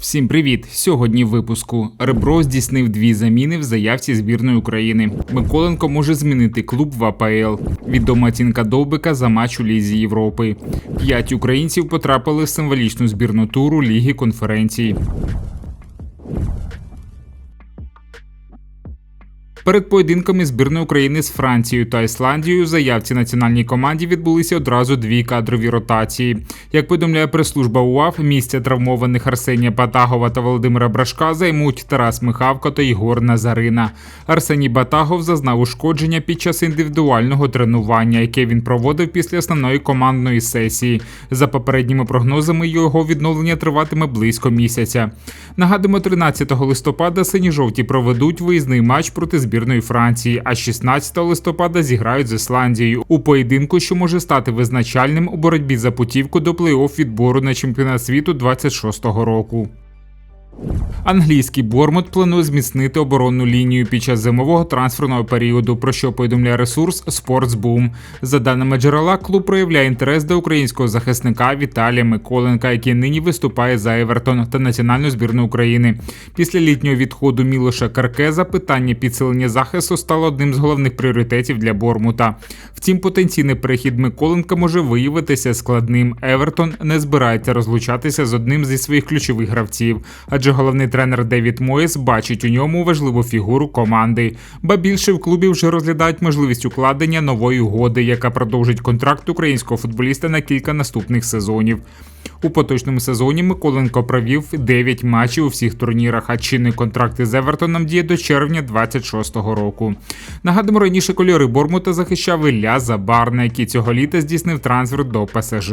Всім привіт! Сьогодні в випуску Ребро здійснив дві заміни в заявці збірної України. Миколенко може змінити клуб в АПЛ. Відома оцінка Довбика за матч у Лізі Європи. П'ять українців потрапили в символічну збірну туру Ліги конференцій. Перед поєдинками збірної України з Францією та Ісландією заявці національній команді відбулися одразу дві кадрові ротації. Як повідомляє прес-служба УАФ, місця травмованих Арсенія Батагова та Володимира Брашка займуть Тарас Михавко та Ігор Назарина. Арсеній Батагов зазнав ушкодження під час індивідуального тренування, яке він проводив після основної командної сесії. За попередніми прогнозами його відновлення триватиме близько місяця. Нагадуємо, 13 листопада сині-жовті проведуть виїзний матч проти збірної Франції, а 16 листопада зіграють з Ісландією у поєдинку, що може стати визначальним у боротьбі за путівку до плей-офф відбору на чемпіонат світу 26-го року. Англійський Бормут планує зміцнити оборонну лінію під час зимового трансферного періоду, про що повідомляє ресурс Sportsboom. За даними джерела, клуб проявляє інтерес до українського захисника Віталія Миколенка, який нині виступає за Евертон та національну збірну України. Після літнього відходу Мілоша Каркеза питання підсилення захисту стало одним з головних пріоритетів для Бормута. Втім, потенційний перехід Миколенка може виявитися складним. Евертон не збирається розлучатися з одним зі своїх ключових гравців, адже головний тренер Девід Моєс бачить у ньому важливу фігуру команди. Ба більше в клубі вже розглядають можливість укладення нової угоди, яка продовжить контракт українського футболіста на кілька наступних сезонів. У поточному сезоні Миколенко провів 9 матчів у всіх турнірах, а чинний контракт із Евертоном діє до червня 26-го року. Нагадуємо, раніше кольори Бормута захищав Ілля Забарна, який цього літа здійснив трансфер до ПСЖ.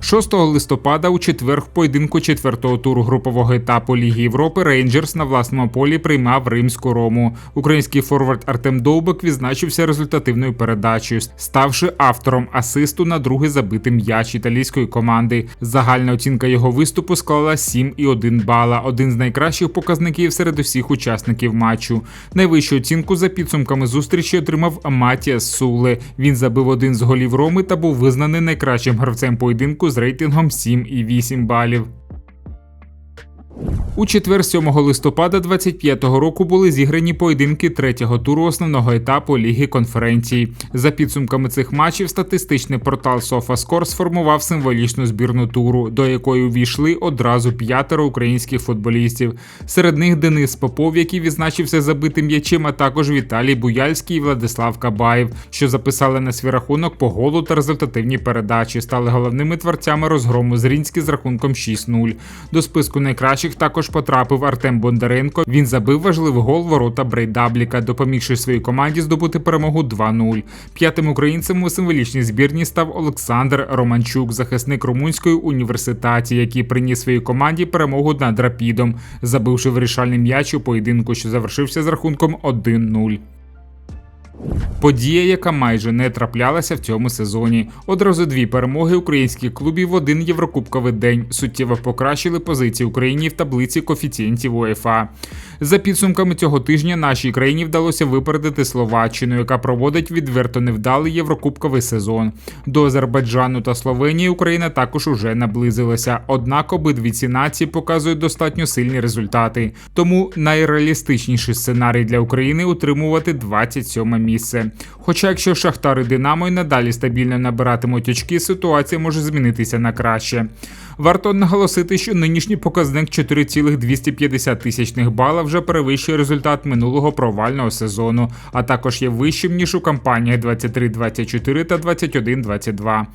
6 листопада у четвер в поєдинку четвертого туру групового етапу Ліги Європи Рейнджерс на власному полі приймав римську рому. Український форвард Артем Довбик відзначився результативною передачею, ставши автором асисту на другий забитий м'яч італійської команди. Загальна оцінка його виступу склала 7,1 бала, один з найкращих показників серед усіх учасників матчу. Найвищу оцінку за підсумками зустрічі отримав Матіас Суле. Він забив один з голів Роми та був визнаний найкращим гравцем поєдинку з рейтингом 7,8 балів. У четвер 7 листопада 25-го року були зіграні поєдинки третього туру основного етапу Ліги конференції. За підсумками цих матчів, статистичний портал SofaScore сформував символічну збірну туру, до якої увійшли одразу п'ятеро українських футболістів. Серед них Денис Попов, який відзначився забитим м'ячем, а також Віталій Буяльський і Владислав Кабаєв, що записали на свій рахунок по голу та результативні передачі, стали головними творцями розгрому Зрінський з рахунком 6-0. До списку найкращих також потрапив Артем Бондаренко. Він забив важливий гол ворота Брейдабліка, допомігши своїй команді здобути перемогу 2-0. П'ятим українцем у символічній збірні став Олександр Романчук, захисник румунської університеті, який приніс своїй команді перемогу над Рапідом, забивши вирішальний м'яч у поєдинку, що завершився з рахунком 1-0. Подія, яка майже не траплялася в цьому сезоні. Одразу дві перемоги українських клубів в один єврокубковий день суттєво покращили позиції України в таблиці коефіцієнтів УЄФА. За підсумками цього тижня нашій країні вдалося випередити Словаччину, яка проводить відверто невдалий єврокубковий сезон. До Азербайджану та Словенії Україна також уже наблизилася. Однак обидві ці нації показують достатньо сильні результати. Тому найреалістичніший сценарій для України утримувати 27 місце. Хоча, якщо Шахтар і Динамо й надалі стабільно набиратимуть очки, ситуація може змінитися на краще. Варто наголосити, що нинішній показник 4,250 тисячних бала вже перевищує результат минулого провального сезону, а також є вищим ніж у кампаніях 23-24 та 21-22.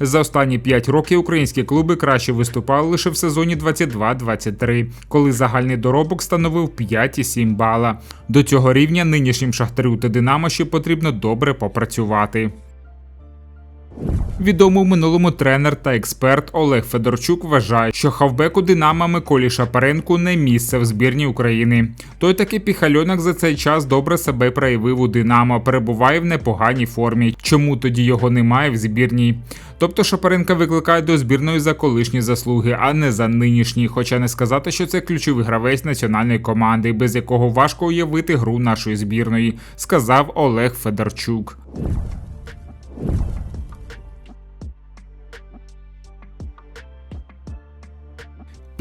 За останні 5 років українські клуби краще виступали лише в сезоні 22-23, коли загальний доробок становив 5,7 бала. До цього рівня нинішнім шахтарю та Динамо ще потрібно добре попрацювати. Відомий в минулому тренер та експерт Олег Федорчук вважає, що хавбеку Динамо Миколі Шапаренку не місце в збірні України. Той таки піхальонок за цей час добре себе проявив у Динамо, перебуває в непоганій формі. Чому тоді його немає в збірній? Тобто Шапаренка викликає до збірної за колишні заслуги, а не за нинішні. Хоча не сказати, що це ключовий гравець національної команди, без якого важко уявити гру нашої збірної, сказав Олег Федорчук.